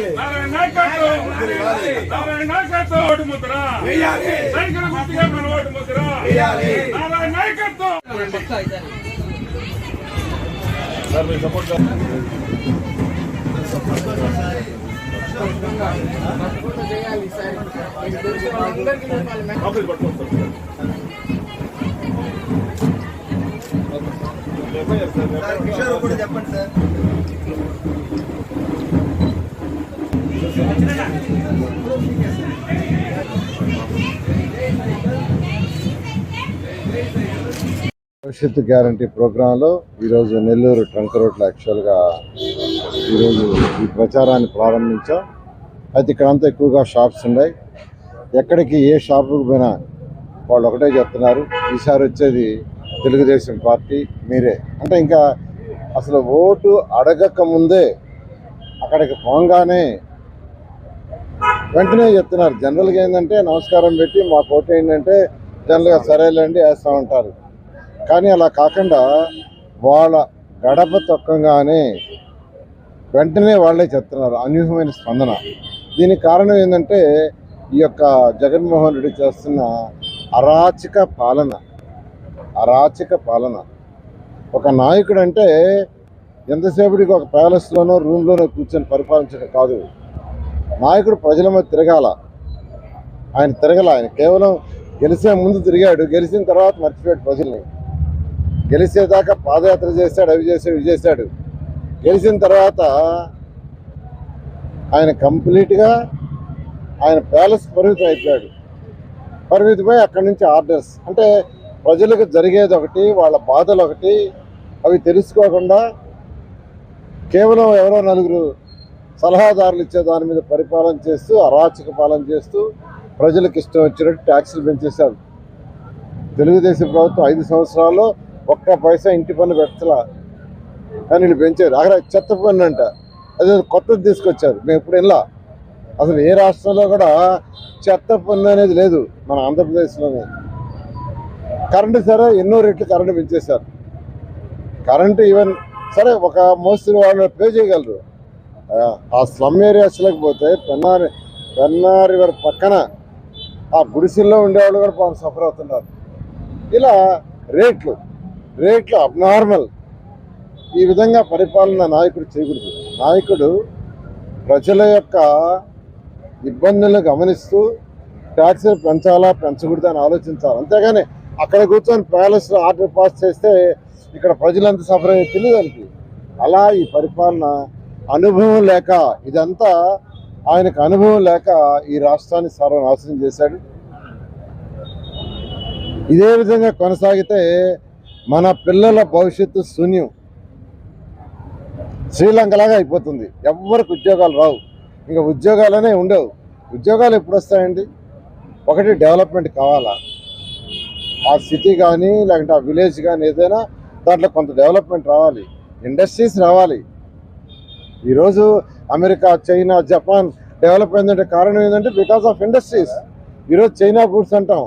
నాయకత్వం నారాయణ నాయకత్వం. నారాయణ నాయకత్వం. ఓటు ముద్ర. సైకిల్ గుర్తుగా మన ఓటు ముద్ర. నారాయణ నాయకత్వం. కిషోర్ కూడా చెప్పండి సార్. భవిష్యత్తు గ్యారంటీ ప్రోగ్రాంలో ఈరోజు నెల్లూరు ట్రంక్ రోడ్లో యాక్చువల్గా ఈరోజు ఈ ప్రచారాన్ని ప్రారంభించాం. అయితే ఇక్కడంతా ఎక్కువగా షాప్స్ ఉన్నాయి. ఎక్కడికి ఏ షాపుకి పోయినా వాళ్ళు ఒకటే చెప్తున్నారు. ఈసారి వచ్చేది తెలుగుదేశం పార్టీ మీరే. అంటే ఇంకా అసలు ఓటు అడగక ముందే అక్కడికి పోగానే వెంటనే చెప్తున్నారు. జనరల్గా ఏంటంటే నమస్కారం పెట్టి మాకు కోట ఏంటంటే జనరల్గా సరేలేండి వేస్తూ ఉంటారు. కానీ అలా కాకుండా వాళ్ళ గడప తొక్కగానే వెంటనే వాళ్ళే చెప్తున్నారు. అనూహ్యమైన స్పందన. దీనికి కారణం ఏంటంటే ఈ యొక్క జగన్మోహన్ రెడ్డి చేస్తున్న అరాచక పాలన. అరాచక పాలన. ఒక నాయకుడు అంటే ఎంతసేపటికి ఒక ప్యాలెస్లోనో రూమ్లోనో కూర్చొని పరిపాలించడం కాదు. నాయకుడు ప్రజల మీద తిరగాల. ఆయన తిరగల. ఆయన కేవలం గెలిచే ముందు తిరిగాడు. గెలిచిన తర్వాత మర్చిపోయాడు ప్రజల్ని. గెలిచేదాకా పాదయాత్ర చేశాడు అవి చేశాడు ఇవి చేశాడు. గెలిచిన తర్వాత ఆయన కంప్లీట్గా ఆయన ప్యాలెస్ పరిమితం అయిపోయాడు. పరిమితిపై అక్కడి నుంచి ఆర్డర్స్. అంటే ప్రజలకు జరిగేది ఒకటి వాళ్ళ బాధలు ఒకటి అవి తెలుసుకోకుండా కేవలం ఎవరో నలుగురు సలహాదారులు ఇచ్చే దాని మీద పరిపాలన చేస్తూ అరాచక పాలన చేస్తూ ప్రజలకు ఇష్టం వచ్చినట్టు ట్యాక్సులు పెంచేశారు. తెలుగుదేశం ప్రభుత్వం ఐదు సంవత్సరాల్లో ఒక్క పైసా ఇంటి పన్ను పెట్టలా. కానీ వీళ్ళు పెంచారు. అక్కడ చెత్త పన్ను అంట. అదే కొత్తది తీసుకొచ్చారు. మేము ఎప్పుడు ఇలా అసలు ఏ రాష్ట్రంలో కూడా చెత్త పన్ను అనేది లేదు మన ఆంధ్రప్రదేశ్లోనే. కరెంటు సరే ఎన్నో రెట్లు కరెంటు పెంచేశారు. కరెంటు ఈవెన్ సరే ఒక మోస్తరు వాళ్ళు పే చేయగలరు. ఆ, స్లమ్ ఏరియాస్లోకి పోతే పెన్నా పెన్నా రివర్ పక్కన ఆ గుడిసెల్లో ఉండేవాళ్ళు కూడా పాపం సఫర్ అవుతున్నారు. ఇలా రేట్లు రేట్లు అబ్నార్మల్. ఈ విధంగా పరిపాలన నాయకుడు చేయకూడదు. నాయకుడు ప్రజల యొక్క ఇబ్బందులను గమనిస్తూ ట్యాక్సులు పెంచాలా పెంచకూడదు అని ఆలోచించాలి. అంతేగాని అక్కడ కూర్చొని ప్యాలెస్లో ఆర్డర్ పాస్ చేస్తే ఇక్కడ ప్రజలంతా సఫర్ అయ్యే తెలియదు దానికి. అలా ఈ పరిపాలన అనుభవం లేక ఇదంతా ఆయనకు అనుభవం లేక ఈ రాష్ట్రాన్ని సర్వనాశనం చేశాడు. ఇదే విధంగా కొనసాగితే మన పిల్లల భవిష్యత్తు శూన్యం. శ్రీలంకలాగా అయిపోతుంది. ఎవరికి ఉద్యోగాలు రావు. ఇంకా ఉద్యోగాలనే ఉండవు. ఉద్యోగాలు ఎప్పుడు వస్తాయండి? ఒకటి డెవలప్మెంట్ కావాలా? ఆ సిటీ కానీ లేకుంటే ఆ విలేజ్ కానీ ఏదైనా దాంట్లో కొంత డెవలప్మెంట్ రావాలి. ఇండస్ట్రీస్ రావాలి. ఈరోజు అమెరికా చైనా జపాన్ డెవలప్ అయిందంటే కారణం ఏంటంటే బికాస్ ఆఫ్ ఇండస్ట్రీస్. ఈరోజు చైనా గూడ్స్ అంటాం.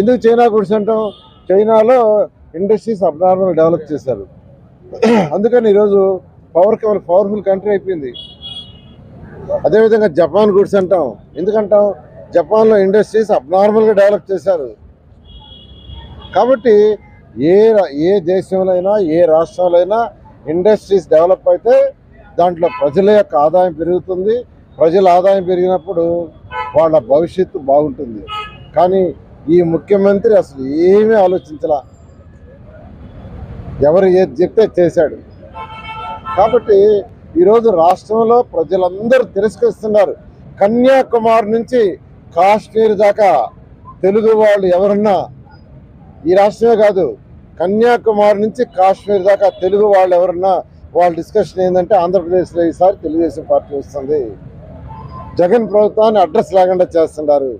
ఎందుకు చైనా గూడ్స్ అంటాం? చైనాలో ఇండస్ట్రీస్ అబ్నార్మల్ డెవలప్ చేశారు. అందుకని ఈరోజు పవర్ పవర్ఫుల్ కంట్రీ అయిపోయింది. అదేవిధంగా జపాన్ గుడ్స్ అంటాం. ఎందుకంటాం? జపాన్లో ఇండస్ట్రీస్ అబ్నార్మల్గా డెవలప్ చేశారు. కాబట్టి ఏ ఏ దేశంలో అయినా ఏ రాష్ట్రంలో అయినా ఇండస్ట్రీస్ డెవలప్ అయితే దాంట్లో ప్రజల యొక్క ఆదాయం పెరుగుతుంది. ప్రజల ఆదాయం పెరిగినప్పుడు వాళ్ళ భవిష్యత్తు బాగుంటుంది. కానీ ఈ ముఖ్యమంత్రి అసలు ఏమీ ఆలోచించలా. ఎవరు ఏది చెప్తే చేశాడు. కాబట్టి ఈరోజు రాష్ట్రంలో ప్రజలందరూ తిరస్కరిస్తున్నారు. కన్యాకుమారి నుంచి కాశ్మీర్ దాకా తెలుగు వాళ్ళు ఎవరన్నా ఈ రాష్ట్రమే కాదు కన్యాకుమారి నుంచి కాశ్మీర్ దాకా తెలుగు వాళ్ళు ఎవరన్నా వాళ్ళ డిస్కషన్ ఏంటంటే ఆంధ్రప్రదేశ్లో ఈసారి తెలుగుదేశం పార్టీ వస్తుంది. జగన్ ప్రభుత్వాన్ని అడ్రస్ లేకుండా చేస్తున్నారు.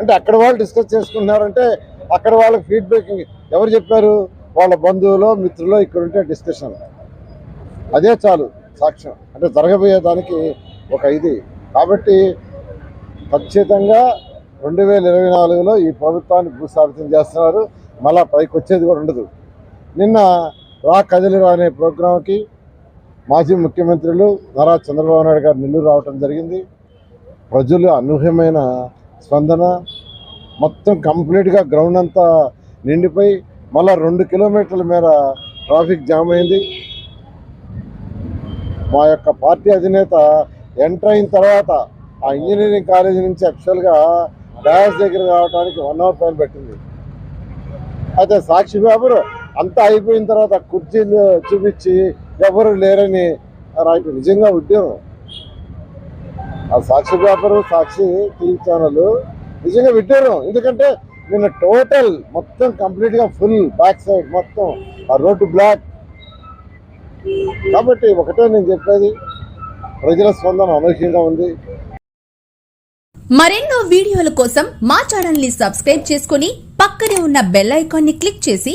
అంటే అక్కడ వాళ్ళు డిస్కస్ చేసుకుంటున్నారంటే అక్కడ వాళ్ళకి ఫీడ్బ్యాక్ ఎవరు చెప్పారు? వాళ్ళ బంధువులో మిత్రులో ఇక్కడ ఉంటే డిస్కషన్ అదే చాలు సాక్ష్యం. అంటే జరగబోయే దానికి ఒక ఇది. కాబట్టి ఖచ్చితంగా రెండు వేల ఇరవై నాలుగులో ఈ ప్రభుత్వాన్ని భూస్థాపితం చేస్తున్నారు. మళ్ళా పైకి వచ్చేది కూడా ఉండదు. నిన్న రా కదిలిరా అనే ప్రోగ్రాంకి మాజీ ముఖ్యమంత్రులు నారా చంద్రబాబు నాయుడు గారు నెల్లూరు రావటం జరిగింది. ప్రజలు అనూహ్యమైన స్పందన మొత్తం కంప్లీట్గా గ్రౌండ్ అంతా నిండిపోయి మళ్ళా రెండు కిలోమీటర్ల మేర ట్రాఫిక్ జామ్ అయింది. మా యొక్క పార్టీ అధినేత ఎంటర్ అయిన తర్వాత ఆ ఇంజనీరింగ్ కాలేజీ నుంచి యాక్చువల్గా డాష్ దగ్గర రావడానికి వన్ అవర్ టైం పెట్టింది. అయితే సాక్షి పేపర్ అంతా అయిపోయిన తర్వాత కుర్చీలు చూపించి ఎవరు లేరని రాయటం నిజంగా ఉద్యమం ఆ Sakshi paper Sakshi TV channel నిజంగా విడ్డారు. ఎందుకంటే నిన్న టోటల్ మొత్తం కంప్లీట్గా ఫుల్ బ్యాక్ సైడ్ మొత్తం ఆ రోడ్డు బ్లాక్. కాబట్టి ఒకటే నేను చెప్పేది ప్రజల స్పందన అనూహ్యంగా ఉంది. మరెన్నో వీడియోల కోసం మా ఛానల్ని సబ్స్క్రైబ్ చేసుకుని పక్కనే ఉన్న బెల్ ఐకాన్ని క్లిక్ చేసి